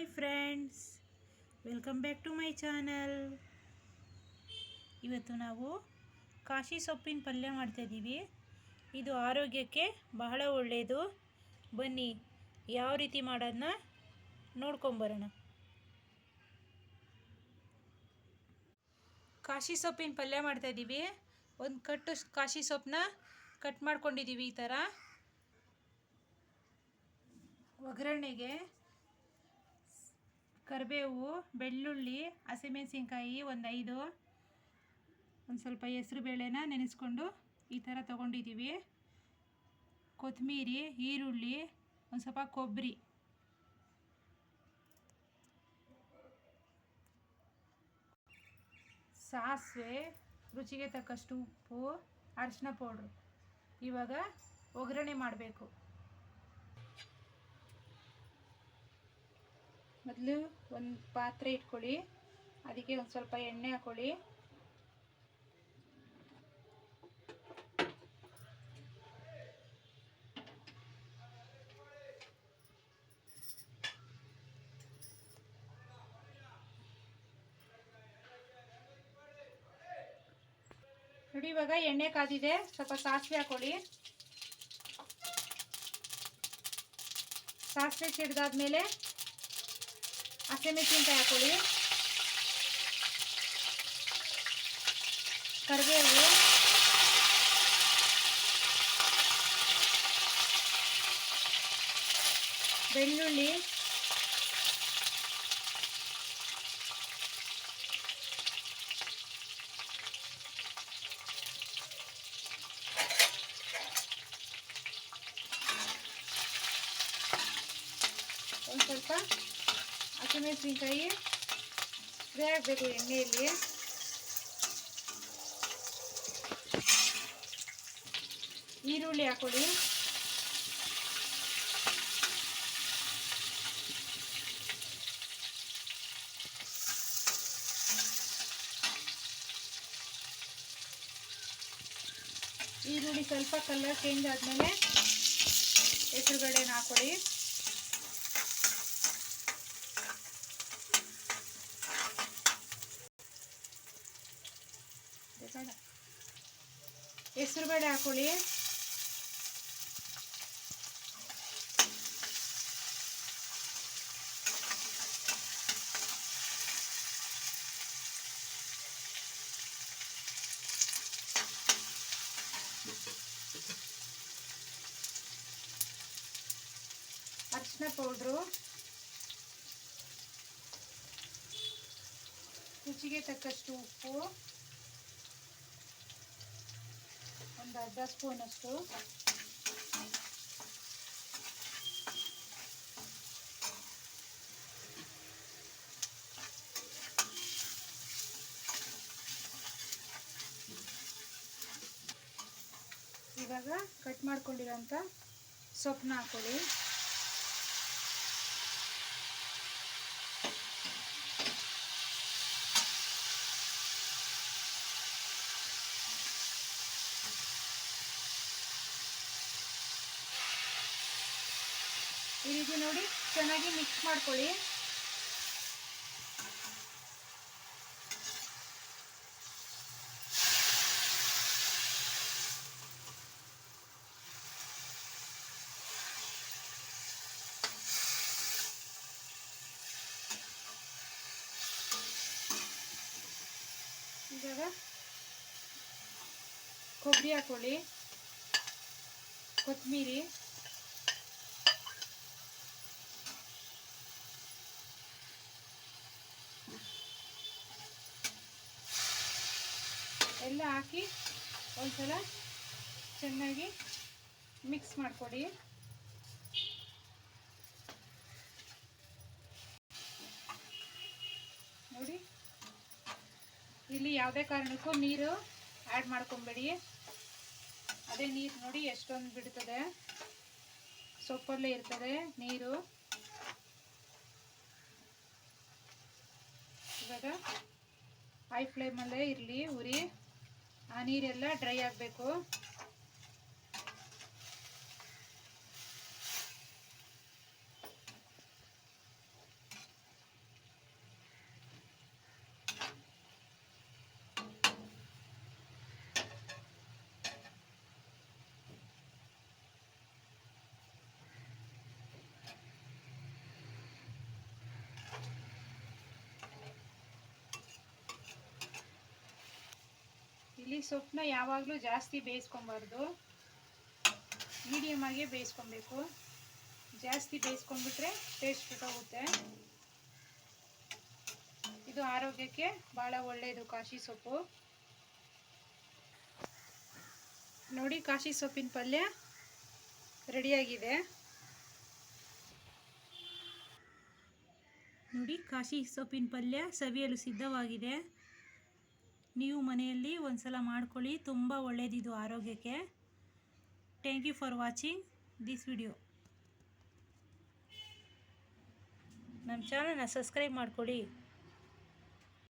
Hi friends welcome back to my channel ಇವತ್ತು ನಾವು ಕಾಶಿ ಸೊಪ್ಪಿನ ಪಲ್ಯ ಮಾಡ್ತಾಯಿದ್ದೀವಿ ಇದು ಆರೋಗ್ಯಕ್ಕೆ ಬಹಳ ಒಳ್ಳೆಯದು ಬನ್ನಿ, ಯಾವ ರೀತಿ ಮಾಡೋದನ್ನ ನೋಡ್ಕೊಂಬರೋಣ ಕಾಶಿ ಸೊಪ್ಪಿನ ಪಲ್ಯ ಮಾಡ್ತಾಯಿದ್ದೀವಿ ಒಂದು ಕಟ್ಟು ಕಾಶಿ ಸೊಪ್ಪನ್ನ ಕಟ್ ಮಾಡ್ಕೊಂಡಿದ್ದೀವಿ ಈ ಥರ ಒಗ್ಗರಣೆಗೆ ಕರಿಬೇವು, ಬೆಳ್ಳುಳ್ಳಿ, ಹಸಿಮೆಣಸಿನ್ಕಾಯಿ ಒಂದು ಐದು. ಒಂದು ಸ್ವಲ್ಪ ಹೆಸ್ರು ಬೇಳೆನ ನೆನೆಸ್ಕೊಂಡು ಈ ಥರ ತೊಗೊಂಡಿದ್ದೀವಿ ಕೊತ್ತಂಬರಿ ಈರುಳ್ಳಿ, ಒಂದು ಸ್ವಲ್ಪ ಕೊಬ್ಬರಿ ಸಾಸಿವೆ, ರುಚಿಗೆ ತಕ್ಕಷ್ಟು ಉಪ್ಪು ಅರಿಶಿನ ಪೌಡ್ರು. ಇವಾಗ ಒಗ್ಗರಣೆ ಮಾಡಬೇಕು. ಮೊದಲು ಒಂದು ಪಾತ್ರೆ ಇಟ್ಕೊಳ್ಳಿ. ಅದಕ್ಕೆ ಒಂದು ಸ್ವಲ್ಪ ಎಣ್ಣೆ ಹಾಕೊಳ್ಳಿ. ನೋಡಿ, ಇವಾಗ ಎಣ್ಣೆ ಕಾದಿದೆ. ಸ್ವಲ್ಪ ಸಾಸಿವೆ ಹಾಕೊಳ್ಳಿ. ಸಾಸಿವೆ ಸಿಡ್ದಾದ್ಮೇಲೆ ಹಸಿಮೆಣಸಿನ್ಕಾಯಿ ಹಾಕೊಳ್ಳಿ ಕರಿಬೇವು ಬೆಳ್ಳುಳ್ಳಿ ಒಂದು ಸ್ವಲ್ಪ ಹಸಿಮೆಣಸಿನ್ಕಾಯಿ ಫ್ರೈ ಆಗಬೇಕು ಎಣ್ಣೆಯಲ್ಲಿ ಈರುಳ್ಳಿ ಹಾಕೊಳ್ಳಿ ಈರುಳ್ಳಿ ಸ್ವಲ್ಪ ಕಲರ್ ಚೇಂಜ್ ಆದಮೇಲೆ ಹೆಸರುಗಡೆನ ಹಾಕೊಳ್ಳಿ ಹೆಸರುಬೇಳೆ ಹಾಕೊಳ್ಳಿ. ಅರಿಶಿನ ಪೌಡ್ರು. ರುಚಿಗೆ ತಕ್ಕಷ್ಟು ಉಪ್ಪು. ಒಂದು ಅರ್ಧ ಸ್ಪೂನಷ್ಟು. ಇವಾಗ ಕಟ್ ಮಾಡ್ಕೊಂಡಿರೋಂಥ ಸೊಪ್ಪನ್ನ ಹಾಕೊಳ್ಳಿ. ಈ ರೀತಿ ನೋಡಿ ಚೆನ್ನಾಗಿ ಮಿಕ್ಸ್ ಮಾಡ್ಕೊಳ್ಳಿ. ಇವಾಗ ಕೊಬ್ಬರಿ ಹಾಕೊಳ್ಳಿ. ಕೊತ್ತಂಬರಿ. ಎಲ್ಲ ಹಾಕಿ ಒಂದ್ಸಲ ಚೆನ್ನಾಗಿ ಮಿಕ್ಸ್ ಮಾಡಿಕೊಡಿ. ನೋಡಿ, ಇಲ್ಲಿ ಯಾವುದೇ ಕಾರಣಕ್ಕೂ ನೀರು ಆ್ಯಡ್ ಮಾಡ್ಕೊಬೇಡಿ. ಅದೇ ನೀರು ನೋಡಿ ಎಷ್ಟೊಂದು ಬಿಡ್ತದೆ. ಸೊಪ್ಪಲ್ಲೇ ಇರ್ತದೆ ನೀರು. ಇವಾಗ ಹೈ ಫ್ಲೇಮಲ್ಲೇ ಇರಲಿ, ಉರಿ. ಆ ನೀರೆಲ್ಲ ಡ್ರೈ ಆಗಬೇಕು. ಇಲ್ಲಿ ಸೊಪ್ಪನ್ನ ಯಾವಾಗಲೂ ಜಾಸ್ತಿ ಬೇಯಿಸ್ಕೊಬಾರ್ದು. ಮೀಡಿಯಮ್ ಆಗಿ ಬೇಯಿಸ್ಕೊಬೇಕು. ಜಾಸ್ತಿ ಬೇಯಿಸ್ಕೊಂಡ್ಬಿಟ್ರೆ ಟೇಸ್ಟ್ ಬಿಟ್ಟೋಗುತ್ತೆ ಇದು ಆರೋಗ್ಯಕ್ಕೆ ಭಾಳ ಒಳ್ಳೆಯದು ಕಾಶಿ ಸೊಪ್ಪು. ನೋಡಿ, ಕಾಶಿ ಸೊಪ್ಪಿನ ಪಲ್ಯ ರೆಡಿಯಾಗಿದೆ. ನೋಡಿ, ಕಾಶಿ ಸೊಪ್ಪಿನ ಪಲ್ಯ ಸವಿಯಲು ಸಿದ್ಧವಾಗಿದೆ. ನೀವು ಮನೆಯಲ್ಲಿ ಒಂದ್ಸಲ ಮಾಡ್ಕೊಳ್ಳಿ, ತುಂಬ ಒಳ್ಳೆಯದಿದು ಆರೋಗ್ಯಕ್ಕೆ. Thank you for watching this video ನಮ್ಮ ಚಾನಲ್ನ ಸಬ್ಸ್ಕ್ರೈಬ್ ಮಾಡ್ಕೊಳ್ಳಿ